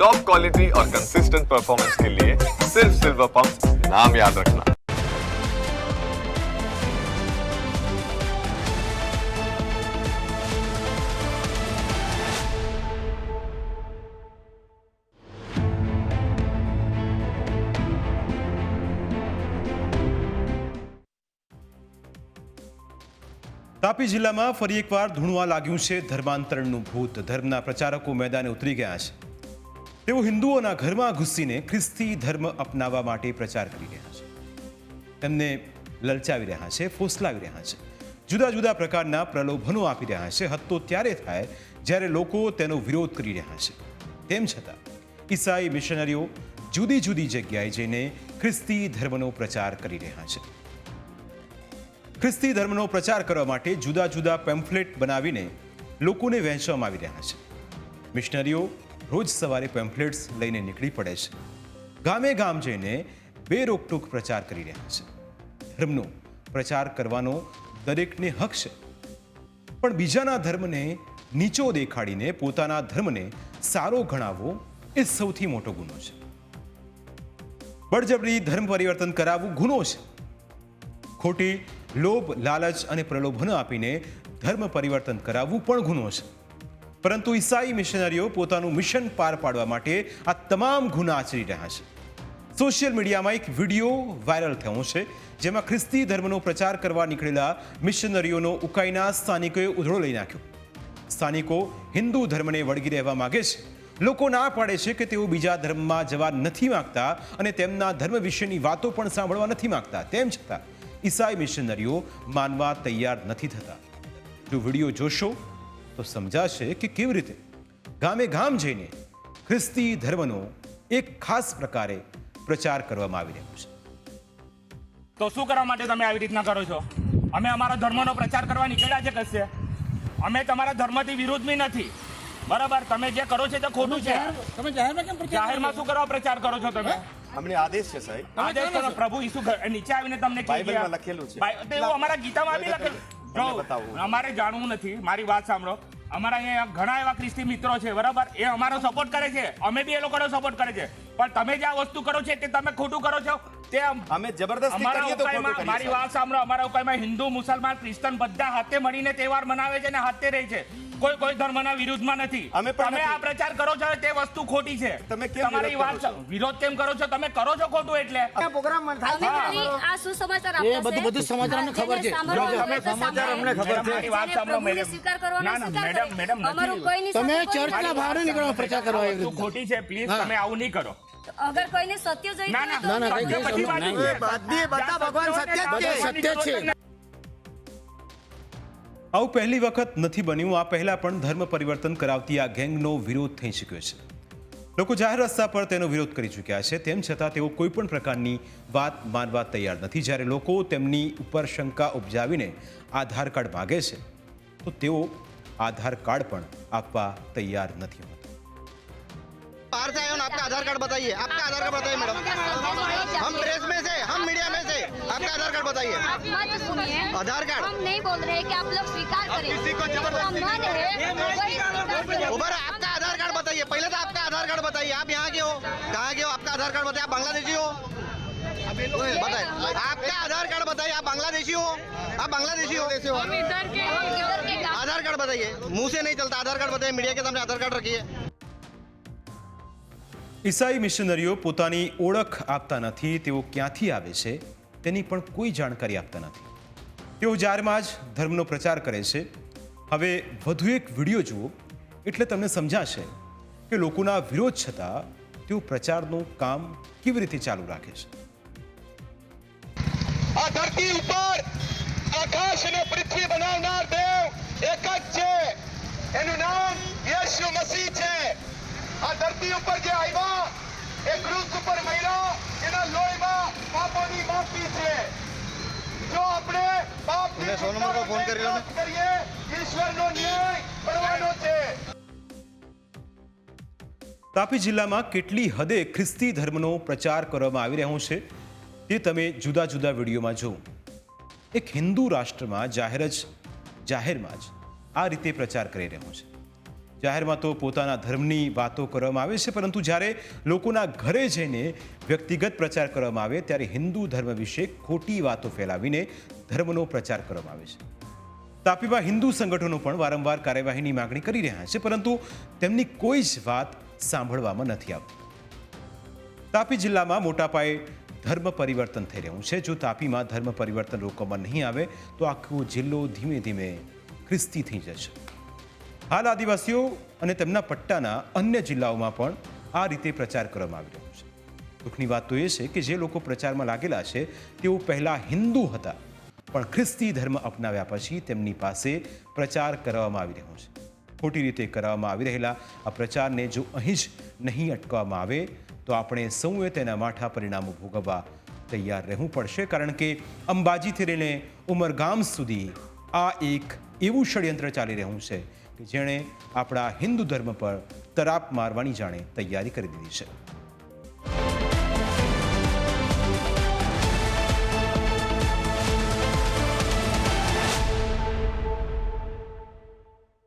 Top quality और consistent performance के लिए सिर्फ सिल्वर पंप नाम याद रखना તાપી જિલ્લામાં ફરી એકવાર ધૂણવા લાગ્યું છે ધર્માંતરણનું ભૂત ધર્મના પ્રચારકો મેદાને ઉતરી ગયા છે તેઓ હિન્દુઓના ઘરમાં ઘૂસીને ખ્રિસ્તી ધર્મ અપનાવવા માટે પ્રચાર કરી રહ્યા છે. તેમને લલચાવી રહ્યા છે, ફોસલાવી રહ્યા છે. જુદા જુદા પ્રકારના પ્રલોભનો આપી રહ્યા છે, હત્તો ત્યારે થાય જ્યારે લોકો તેનો વિરોધ કરી રહ્યા છે. તેમ છતાં, ઈસાઈ મિશનરીઓ જુદી જુદી જગ્યાએ જઈને ખ્રિસ્તી ધર્મનો પ્રચાર કરી રહ્યા છે. ખ્રિસ્તી ધર્મનો પ્રચાર કરવા માટે જુદા જુદા પેમ્ફલેટ બનાવીને લોકોને વહેંચવામાં આવી રહ્યા છે. મિશનરીઓ રોજ સવારે પેમ્ફલેટ્સ લઈને નીકળી પડે છે. ગામે ગામ જઈને બે રોકટોક પ્રચાર કરી રહ્યા છે. ધર્મનો પ્રચાર કરવાનો દરેકને હક છે. પણ બીજાના ધર્મને નીચો દેખાડીને પોતાના ધર્મને સારો ગણાવવો એ સૌથી મોટો ગુનો છે. બળજબરી ધર્મ પરિવર્તન કરાવવું ગુનો છે. ખોટી લોભ, લાલચ અને પ્રલોભન આપીને ધર્મ પરિવર્તન કરાવવું પણ ગુનો છે. પરંતુ ઈસાઈ મિશનરીઓ પોતાનું મિશન પાર પાડવા માટે આ તમામ ગુના આચરી રહ્યા છે. સોશિયલ મીડિયામાં એક વીડિયો વાયરલ થયો છે, જેમાં ખ્રિસ્તી ધર્મનો પ્રચાર કરવા નીકળેલા મિશનરીઓનો ઉકાઈના સ્થાનિકોએ ઉધળો લઈ નાખ્યો. સ્થાનિકો હિન્દુ ધર્મને વળગી રહેવા માગે છે. લોકો ના પાડે છે કે તેઓ બીજા ધર્મમાં જવા નથી માંગતા અને તેમના ધર્મ વિશેની વાતો પણ સાંભળવા નથી માંગતા. તેમ છતાં, ઈસાઈ મિશનરીઓ માનવા તૈયાર નથી થતા. જો વીડિયો જોશો તો સમજાશે કે કેવી રીતે? ગામે ગામ જઈને ખ્રિસ્તી ધર્મનો એક ખાસ પ્રકારે પ્રચાર કરવામાં આવી રહ્યો છે. તો શું કરવા માટે તમે આવી રીતના કરો છો? અમે અમારા ધર્મનો પ્રચાર કરવા નીકળ્યા છે કશે? અમે તમારા ધર્મથી વિરુદ્ધમી નથી. બરાબર તમે જે કરો છો તે ખોટું છે. તમે જાહેરમાં કેમ પ્રચાર જાહેરમાં શું કરવા પ્રચાર કરો છો તમે? અમને આદેશ છે સાહેબ. આદેશ કરો. પ્રભુ ઈસુ નીચે આવીને તમને કહી બાઇબલમાં લખેલું છે. તો અમારા ગીતામાં બી લખેલું. અમારે જાણવું નથી. મારી વાત સાંભળો. અમારા અહીંયા ઘણા એવા ખ્રિસ્તી મિત્રો છે બરાબર? એ અમારો સપોર્ટ કરે છે. અમે બી એ લોકોનો સપોર્ટ કરે છે. પણ તમે જે આ વસ્તુ કરો છો તે તમે ખોટું કરો છો તે અમે જબરદસ્ત મારી વાત સાંભળો. અમારા ઉકાઈમાં હિન્દુ મુસલમાન ક્રિશ્ચન બધા હાથે મળીને તહેવાર મનાવે છે અને હાથે રહે છે. કોઈ કોઈ ધર્મના વિરુદ્ધમાં નથી. અમે તમે આ પ્રચાર કરો છો તે વસ્તુ ખોટી છે. તમે કેમ તમારી વાત વિરોધ કેમ કરો છો? તમે કરો છો ખોટું એટલે. પ્રોગ્રામ થાય આ સુસમાચાર એ આપતા બધું- છે. બધું સમાચાર અમને ખબર છે. તમે સમાચાર અમને ખબર છે. મારી વાત સાંભળો, મેડમ. સ્વીકાર કરવાનો ના, મેડમ, મેડમ, નથી. તમે ચર્ચના બહાર નીકળો પ્રચાર કરવા એ ખોટી છે પ્લીઝ તમે આવું નહીં કરો. અગર કોઈને સત્ય જોઈએ ના ના તો ના, કઈ બધી સમજ છે. બધી- બધા ભગવાન સત્ય જ છે. બધા સત્ય છે. આવું પહેલી વખત નથી બન્યું. આ પહેલા પણ ધર્મ પરિવર્તન કરાવતી આ ગેંગનો વિરોધ થઈ ચૂક્યો છે. લોકો જાહેર રસ્તા પર તેનો વિરોધ કરી ચૂક્યા છે. તેમ છતાં તેઓ કોઈ પણ પ્રકારની વાત માનવા તૈયાર નથી. જ્યારે લોકો તેમની ઉપર શંકા ઉપજાવીને આધાર કાર્ડ માગે છે, તો તેઓ આધાર કાર્ડ પણ આપવા તૈયાર નથી હોતા. बाहर से आए हो ना आपका आधार कार्ड बताइए आपका आधार कार्ड बताइए मैडम हम प्रेस में से हम मीडिया में से आपका आधार कार्ड बताइए आप मत सुनिए आधार कार्ड हम नहीं बोल रहे कि आप लोग स्वीकार करें किसी को ज़बरदस्ती है। उबर आपका आधार कार्ड बताइए पहले तो आपका आधार कार्ड बताइए आप यहाँ के हो कहाँ के हो आपका आधार कार्ड बताइए आप बांग्लादेशी हो बताइए आपका आधार कार्ड बताइए आप बांग्लादेशी हो आप बांग्लादेशी हो आधार कार्ड बताइए मुँह से नहीं चलता आधार कार्ड बताइए मीडिया के सामने आधार कार्ड रखिए ઈસાઈ મિશનરીઓ પોતાની ઓળખ આપતા નથી, તેઓ ક્યાંથી આવે છે તેની પણ કોઈ જાણકારી આપતા નથી. તેઓ જારમાં જ ધર્મનો પ્રચાર કરે છે. હવે વધુ એક વીડિયો જુઓ, એટલે તમને સમજાશે કે લોકોના વિરોધ છતાં તેઓ પ્રચારનું કામ કેવી રીતે ચાલુ રાખે છે. આ ધરતી ઉપર આકાશ અને પૃથ્વી બનાવનાર દેવ એક જ છે. એનું નામ યેશુ મસીહ છે. આ ધરતી ઉપર જે આવ્યા એ ક્રુસ ઉપર મહિલા એના લોહીમાં પાપોની માફી છે. જો આપણે પાપ મેં સો નંબર ફોન કરી લો ને. કરીએ ઈશ્વરનો ન્યાય કરવાનો છે. તાપી જિલ્લામાં કેટલી હદે ખ્રિસ્તી ધર્મનો પ્રચાર કરવામાં આવી રહ્યો છે તે તમે જુદા જુદા વિડીયોમાં જુઓ. એક હિન્દુ રાષ્ટ્રમાં જાહેર જ જાહેરમાં જ આ રીતે પ્રચાર કરી રહ્યો છે. જાહેરમાં તો પોતાના ધર્મની વાતો કરવામાં આવે છે, પરંતુ જ્યારે લોકોના ઘરે જઈને વ્યક્તિગત પ્રચાર કરવામાં આવે, ત્યારે હિન્દુ ધર્મ વિશે ખોટી વાતો ફેલાવીને ધર્મનો પ્રચાર કરવામાં આવે છે. તાપીમાં હિન્દુ સંગઠનો પણ વારંવાર કાર્યવાહીની માગણી કરી રહ્યા છે, પરંતુ તેમની કોઈ જ વાત સાંભળવામાં નથી આવતી. તાપી જિલ્લામાં મોટા પાયે ધર્મ પરિવર્તન થઈ રહ્યું છે. જો તાપીમાં ધર્મ પરિવર્તન રોકવામાં નહીં આવે, તો આખો જિલ્લો ધીમે ધીમે ખ્રિસ્તી થઈ જશે. હાલ આદિવાસીઓ અને તેમના પટ્ટાના અન્ય જિલ્લાઓમાં પણ આ રીતે પ્રચાર કરવામાં આવી રહ્યો છે. દુઃખની વાત તો એ છે કે જે લોકો પ્રચારમાં લાગેલા છે, તેઓ પહેલાં હિન્દુ હતા, પણ ખ્રિસ્તી ધર્મ અપનાવ્યા પછી તેમની પાસે પ્રચાર કરવામાં આવી રહ્યો છે. ખોટી રીતે કરવામાં આવી રહેલા આ પ્રચારને જો અહીં જ નહીં અટકવામાં આવે, તો આપણે સૌએ તેના માઠા પરિણામો ભોગવવા તૈયાર રહેવું પડશે, કારણ કે અંબાજીથી લઈને ઉમરગામ સુધી આ એક એવું ષડયંત્ર ચાલી રહ્યું છે જેણે આપણા હિન્દુ ધર્મ પર તરાપ મારવાની જાણે તૈયારી કરી દીધી છે.